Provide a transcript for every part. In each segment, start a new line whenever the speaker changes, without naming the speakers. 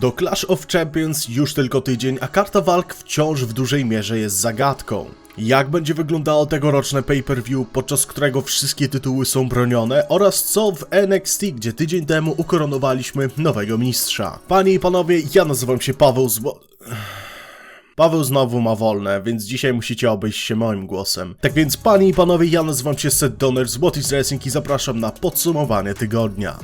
Do Clash of Champions już tylko tydzień, a karta walk wciąż w dużej mierze jest zagadką. Jak będzie wyglądało tegoroczne pay-per-view, podczas którego wszystkie tytuły są bronione oraz co w NXT, gdzie tydzień temu ukoronowaliśmy nowego mistrza. Panie i panowie, ja nazywam się Paweł Zło... Paweł znowu ma wolne, więc dzisiaj musicie obejść się moim głosem. Tak więc, panie i panowie, ja nazywam się Seth Donner z What is Wrestling i zapraszam na podsumowanie tygodnia.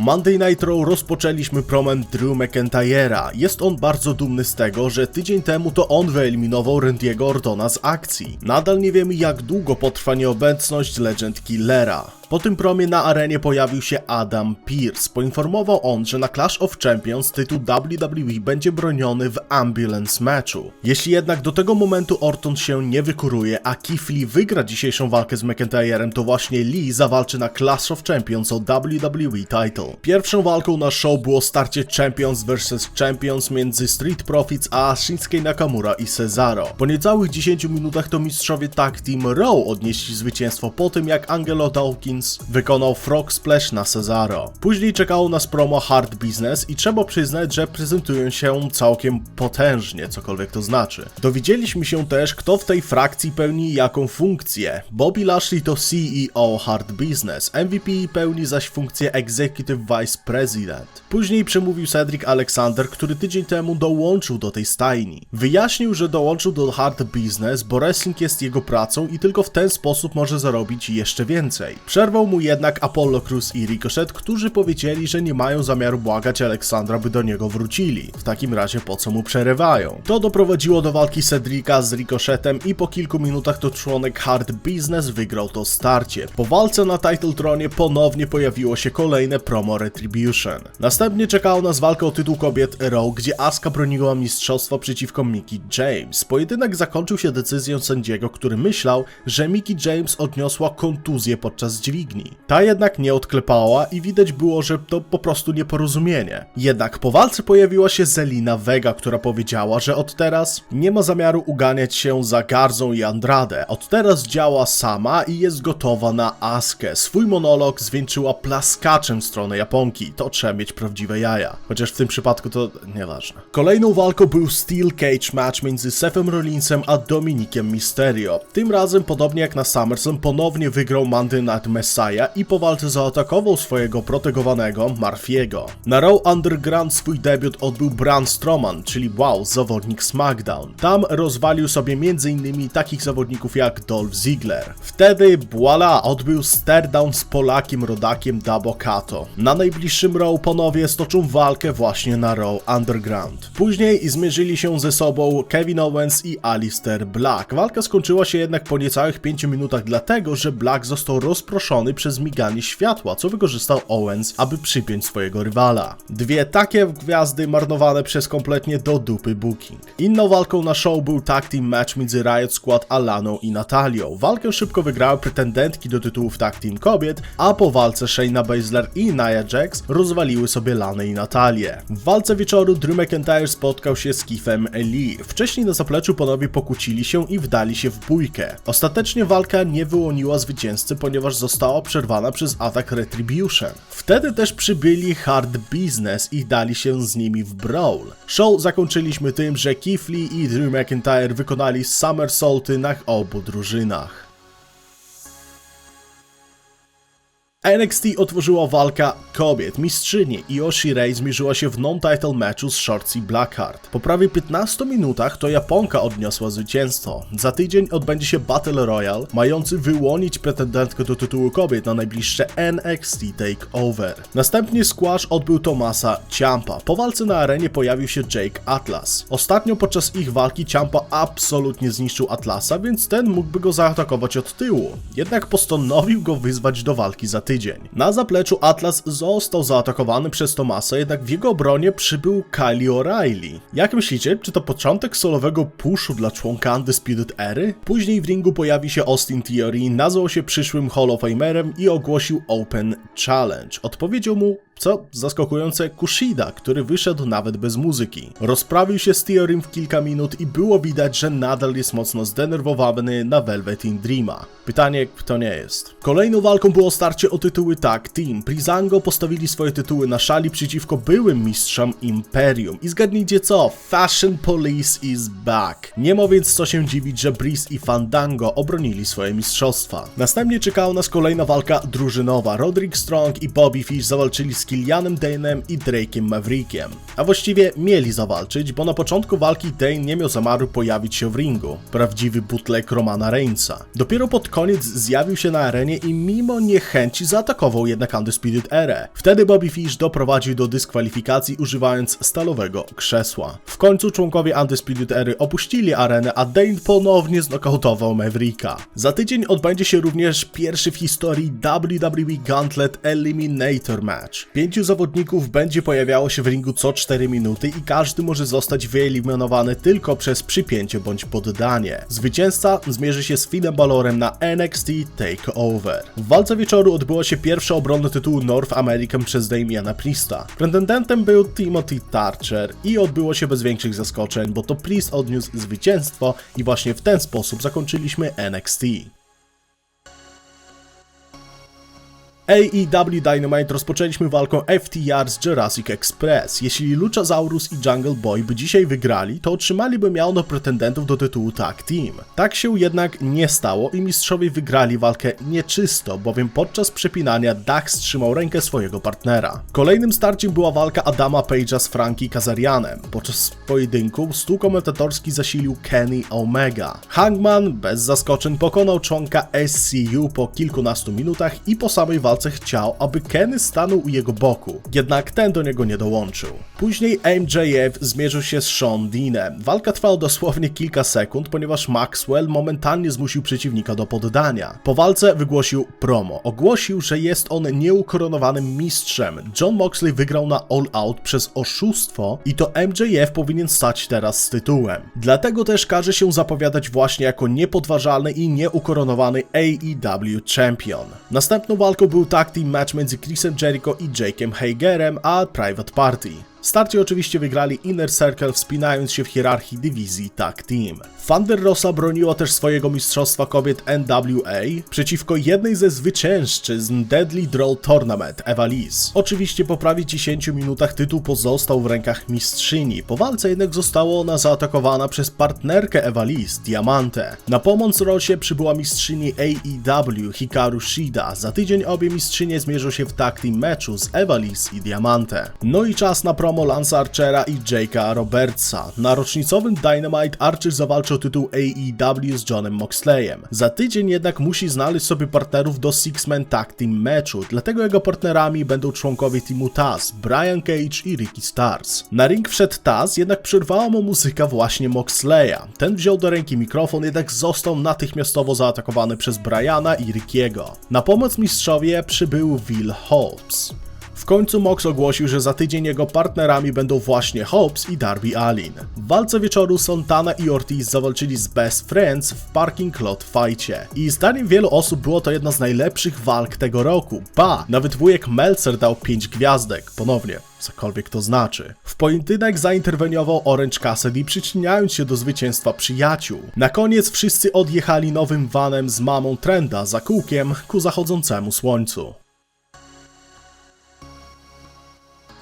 Monday Night Raw rozpoczęliśmy promem Drew McIntyre'a. Jest on bardzo dumny z tego, że tydzień temu to on wyeliminował Randy'ego Ortona z akcji. Nadal nie wiemy jak długo potrwa nieobecność Legend Killera. Po tym promie na arenie pojawił się Adam Pearce. Poinformował on, że na Clash of Champions tytuł WWE będzie broniony w Ambulance matchu. Jeśli jednak do tego momentu Orton się nie wykuruje, a Lee wygra dzisiejszą walkę z McIntyrem, to właśnie Lee zawalczy na Clash of Champions o WWE title. Pierwszą walką na show było starcie Champions vs Champions między Street Profits a Shinsuke Nakamura i Cesaro. Po niecałych 10 minutach to mistrzowie tag Team Raw odnieśli zwycięstwo po tym jak Angelo Dawkins wykonał Frog Splash na Cesaro. Później czekało nas promo Hard Business i trzeba przyznać, że prezentują się całkiem potężnie, cokolwiek to znaczy. Dowiedzieliśmy się też, kto w tej frakcji pełni jaką funkcję. Bobby Lashley to CEO Hard Business, MVP pełni zaś funkcję Executive Vice President. Później przemówił Cedric Alexander, który tydzień temu dołączył do tej stajni. Wyjaśnił, że dołączył do Hard Business, bo wrestling jest jego pracą i tylko w ten sposób może zarobić jeszcze więcej. Przerwał mu jednak Apollo Cruz i Ricochet, którzy powiedzieli, że nie mają zamiaru błagać Aleksandra, by do niego wrócili. W takim razie po co mu przerywają? To doprowadziło do walki Cedrica z Ricochetem i po kilku minutach to członek Hard Business wygrał to starcie. Po walce na Title Tronie ponownie pojawiło się kolejne promo Retribution. Następnie czekało nas walka o tytuł kobiet Raw, gdzie Asuka broniła mistrzostwa przeciwko Mickey James. Pojedynek zakończył się decyzją sędziego, który myślał, że Mickey James odniosła kontuzję podczas dźwigni. Ta jednak nie odklepała i widać było, że to po prostu nieporozumienie. Jednak po walce pojawiła się Zelina Vega, która powiedziała, że od teraz nie ma zamiaru uganiać się za Garzą i Andrade. Od teraz działa sama i jest gotowa na Askę. Swój monolog zwieńczyła plaskaczem w stronę Japonki. To trzeba mieć prawdziwe jaja. Chociaż w tym przypadku to nieważne. Kolejną walką był Steel Cage match między Sethem Rollinsem a Dominikiem Mysterio. Tym razem, podobnie jak na SummerSlam, ponownie wygrał Monday Night I po walce zaatakował swojego protegowanego Marfiego. Na Raw Underground swój debiut odbył Braun Strowman, czyli wow, zawodnik SmackDown. Tam rozwalił sobie m.in. takich zawodników jak Dolph Ziggler. Wtedy, voila, odbył staredown z Polakiem rodakiem Dabo Kato. Na najbliższym Raw panowie stoczą walkę właśnie na Raw Underground. Później zmierzyli się ze sobą Kevin Owens i Alistair Black. Walka skończyła się jednak po niecałych 5 minutach dlatego, że Black został rozproszony przez miganie światła, co wykorzystał Owens, aby przypiąć swojego rywala. Dwie takie gwiazdy marnowane przez kompletnie do dupy booking. Inną walką na show był tag team match między Riot Squad a Laną i Natalią. Walkę szybko wygrały pretendentki do tytułów tag team kobiet, a po walce Shayna Baszler i Nia Jax rozwaliły sobie Lanę i Natalię. W walce wieczoru Drew McIntyre spotkał się z Keithem Lee. Wcześniej na zapleczu panowie pokłócili się i wdali się w bójkę. Ostatecznie walka nie wyłoniła zwycięzcy, ponieważ została przerwana przez atak Retribution. Wtedy też przybyli Hard Business i dali się z nimi w brawl. Show zakończyliśmy tym, że Lee i Drew McIntyre wykonali somersaulty na obu drużynach. NXT otworzyła walka kobiet. Mistrzyni Io Shirai zmierzyła się w non-title matchu z Shorty Blackheart. Po prawie 15 minutach to Japonka odniosła zwycięstwo. Za tydzień odbędzie się Battle Royale, mający wyłonić pretendentkę do tytułu kobiet na najbliższe NXT TakeOver. Następnie squash odbył Tomasa Ciampa. Po walce na arenie pojawił się Jake Atlas. Ostatnio podczas ich walki Ciampa absolutnie zniszczył Atlasa, więc ten mógłby go zaatakować od tyłu. Jednak postanowił go wyzwać do walki za tydzień. Na zapleczu Atlas został zaatakowany przez Tomasa, jednak w jego obronie przybył Kylie O'Reilly. Jak myślicie, czy to początek solowego puszu dla członka Undisputed Ery? Później w ringu pojawi się Austin Theory, nazwał się przyszłym Hall of Famerem i ogłosił Open Challenge. Odpowiedzią mu co zaskakujące Kushida, który wyszedł nawet bez muzyki. Rozprawił się z Theorim w kilka minut i było widać, że nadal jest mocno zdenerwowany na Velveteen Dreama. Pytanie, kto nie jest. Kolejną walką było starcie o tytuły Tag Team. Prizango postawili swoje tytuły na szali przeciwko byłym mistrzom Imperium. I zgadnijcie co? Fashion Police is back. Nie ma więc co się dziwić, że Breeze i Fandango obronili swoje mistrzostwa. Następnie czekała nas kolejna walka drużynowa. Roderick Strong i Bobby Fish zawalczyli z Kilianem Dane'em i Drake'em Maverickiem. A właściwie mieli zawalczyć, bo na początku walki Dane nie miał zamiaru pojawić się w ringu. Prawdziwy bootleg Romana Reignsa. Dopiero pod koniec zjawił się na arenie i mimo niechęci zaatakował jednak Undisputed Era. Wtedy Bobby Fish doprowadził do dyskwalifikacji używając stalowego krzesła. W końcu członkowie Undisputed Ery opuścili arenę, a Dane ponownie znokautował Mavericka. Za tydzień odbędzie się również pierwszy w historii WWE Gauntlet Eliminator Match. Pięciu zawodników będzie pojawiało się w ringu co 4 minuty i każdy może zostać wyeliminowany tylko przez przypięcie bądź poddanie. Zwycięzca zmierzy się z Finem Balorem na NXT TakeOver. W walce wieczoru odbyła się pierwsza obrona tytułu North American przez Damiana Priesta. Pretendentem był Timothy Tarcher i odbyło się bez większych zaskoczeń, bo to Priest odniósł zwycięstwo i właśnie w ten sposób zakończyliśmy NXT. AEW Dynamite rozpoczęliśmy walką FTR z Jurassic Express. Jeśli Luchasaurus i Jungle Boy by dzisiaj wygrali, to otrzymaliby miano pretendentów do tytułu Tag Team. Tak się jednak nie stało i mistrzowie wygrali walkę nieczysto, bowiem podczas przepinania Dax trzymał rękę swojego partnera. Kolejnym starciem była walka Adama Page'a z Frankie Kazarianem. Podczas pojedynku stół komentatorski zasilił Kenny Omega. Hangman bez zaskoczeń pokonał członka SCU po kilkunastu minutach i po samej walce chciał, aby Kenny stanął u jego boku, jednak ten do niego nie dołączył. Później MJF zmierzył się z Sean Deanem. Walka trwała dosłownie kilka sekund, ponieważ Maxwell momentalnie zmusił przeciwnika do poddania. Po walce wygłosił promo. Ogłosił, że jest on nieukoronowanym mistrzem. John Moxley wygrał na All Out przez oszustwo i to MJF powinien stać teraz z tytułem. Dlatego też każe się zapowiadać właśnie jako niepodważalny i nieukoronowany AEW Champion. Następną walką był tag team match między Chrisem Jericho i Jake'em Hagerem, a Private Party. Starcie oczywiście wygrali Inner Circle wspinając się w hierarchii dywizji Tag Team. Thunder Rosa broniła też swojego mistrzostwa kobiet NWA przeciwko jednej ze zwyciężczyzn Deadly Draw Tournament, Eva Liz. Oczywiście po prawie 10 minutach tytuł pozostał w rękach mistrzyni, po walce jednak została ona zaatakowana przez partnerkę Eva Liz, Diamante. Na pomoc Rosie przybyła mistrzyni AEW Hikaru Shida, za tydzień obie mistrzynie zmierzą się w tag team meczu z Eva Liz i Diamante. No i czas na promo Lance Archera i Jake'a Robertsa. Na rocznicowym Dynamite Archer zawalczył tytuł AEW z Johnem Moxleyem. Za tydzień jednak musi znaleźć sobie partnerów do Six-Man Tag Team meczu, dlatego jego partnerami będą członkowie teamu Taz, Brian Cage i Ricky Stars. Na ring wszedł Taz, jednak przerwała mu muzyka właśnie Moxleya. Ten wziął do ręki mikrofon, jednak został natychmiastowo zaatakowany przez Briana i Rickiego. Na pomoc mistrzowie przybył Will Hobbs. W końcu Mox ogłosił, że za tydzień jego partnerami będą właśnie Hobbs i Darby Allin. W walce wieczoru Santana i Ortiz zawalczyli z Best Friends w Parking Lot Fightie. I zdaniem wielu osób było to jedna z najlepszych walk tego roku. Ba, nawet wujek Meltzer dał 5 gwiazdek. Ponownie, cokolwiek to znaczy. W pojedynek zainterweniował Orange Cassidy, przyczyniając się do zwycięstwa przyjaciół. Na koniec wszyscy odjechali nowym vanem z mamą Trenda za kółkiem ku zachodzącemu słońcu.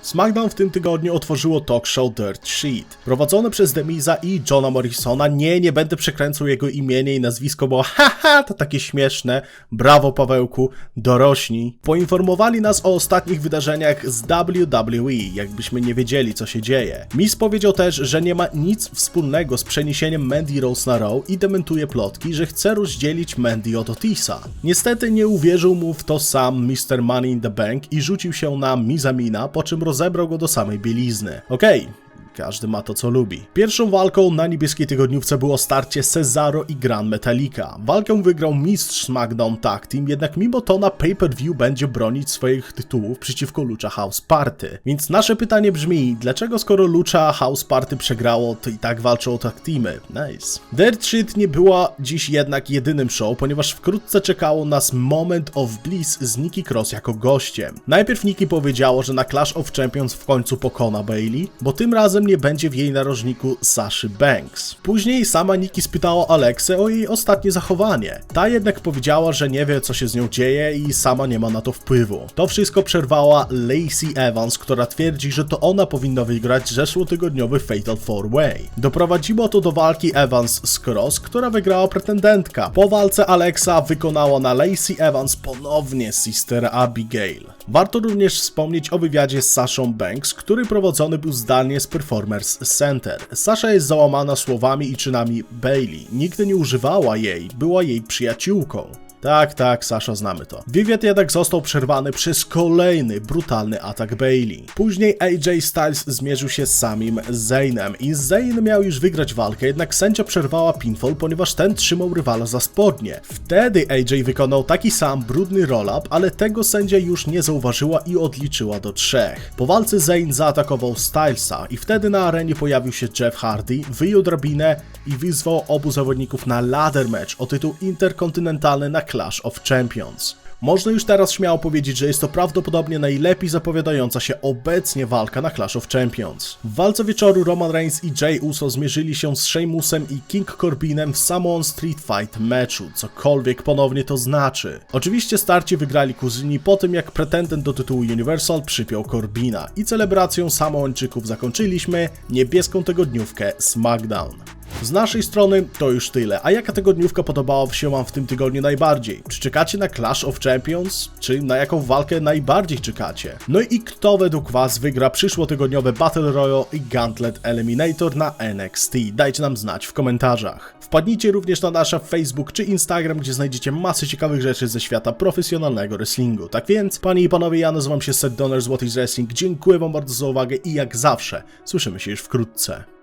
SmackDown w tym tygodniu otworzyło talk show Dirt Sheet. Prowadzone przez Demiza i Johna Morrisona. Nie, nie będę przekręcał jego imienia i nazwisko, bo haha, to takie śmieszne. Brawo Pawełku, dorośli. Poinformowali nas o ostatnich wydarzeniach z WWE, jakbyśmy nie wiedzieli co się dzieje. Miz powiedział też, że nie ma nic wspólnego z przeniesieniem Mandy Rose na Raw i dementuje plotki, że chce rozdzielić Mandy od Otisa. Niestety nie uwierzył mu w to sam Mr. Money in the Bank i rzucił się na Mizamina, po czym rozebrał go do samej bielizny. Okej, każdy ma to co lubi. Pierwszą walką na niebieskiej tygodniówce było starcie Cesaro i Gran Metalica. Walkę wygrał mistrz SmackDown Tag Team, jednak mimo to na pay-per-view będzie bronić swoich tytułów przeciwko Lucha House Party. Więc nasze pytanie brzmi, dlaczego skoro Lucha House Party przegrało, to i tak walczą o tag teamy? Nice. Dirt Shit nie była dziś jednak jedynym show, ponieważ wkrótce czekało nas Moment of Bliss z Nikki Cross jako gościem. Najpierw Nikki powiedziało, że na Clash of Champions w końcu pokona Bailey, bo tym razem nie będzie w jej narożniku Saszy Banks. Później sama Nikki spytała Alexę o jej ostatnie zachowanie. Ta jednak powiedziała, że nie wie co się z nią dzieje i sama nie ma na to wpływu. To wszystko przerwała Lacey Evans, która twierdzi, że to ona powinna wygrać zeszłotygodniowy Fatal 4-Way. Doprowadziło to do walki Evans z Cross, która wygrała pretendentka. Po walce Alexa wykonała na Lacey Evans ponownie Sister Abigail. Warto również wspomnieć o wywiadzie z Sashą Banks, który prowadzony był zdalnie z Performers Center. Sasha jest załamana słowami i czynami Bailey. Nigdy nie używała jej, była jej przyjaciółką. Tak, tak, Sasha, znamy to. Wywiad jednak został przerwany przez kolejny brutalny atak Bailey. Później AJ Styles zmierzył się z samim Zaynem i Zayn miał już wygrać walkę, jednak sędzia przerwała pinfall, ponieważ ten trzymał rywala za spodnie. Wtedy AJ wykonał taki sam brudny roll-up, ale tego sędzia już nie zauważyła i odliczyła do trzech. Po walce Zayn zaatakował Stylesa i wtedy na arenie pojawił się Jeff Hardy, wyjął drabinę i wyzwał obu zawodników na ladder match o tytuł interkontynentalny na Clash of Champions. Można już teraz śmiało powiedzieć, że jest to prawdopodobnie najlepiej zapowiadająca się obecnie walka na Clash of Champions. W walce wieczoru Roman Reigns i Jay Uso zmierzyli się z Sheamusem i King Corbinem w Samoan Street Fight meczu, cokolwiek ponownie to znaczy. Oczywiście starcie wygrali kuzyni po tym jak pretendent do tytułu Universal przypiął Corbina i celebracją Samoańczyków zakończyliśmy niebieską tygodniówkę SmackDown. Z naszej strony to już tyle. A jaka tygodniówka podobała się Wam w tym tygodniu najbardziej? Czy czekacie na Clash of Champions? Czy na jaką walkę najbardziej czekacie? No i kto według Was wygra przyszłotygodniowe Battle Royale i Gauntlet Eliminator na NXT? Dajcie nam znać w komentarzach. Wpadnijcie również na nasze Facebook czy Instagram, gdzie znajdziecie masę ciekawych rzeczy ze świata profesjonalnego wrestlingu. Tak więc, panie i panowie, ja nazywam się Seth Donner z What is Wrestling. Dziękuję Wam bardzo za uwagę i jak zawsze, słyszymy się już wkrótce.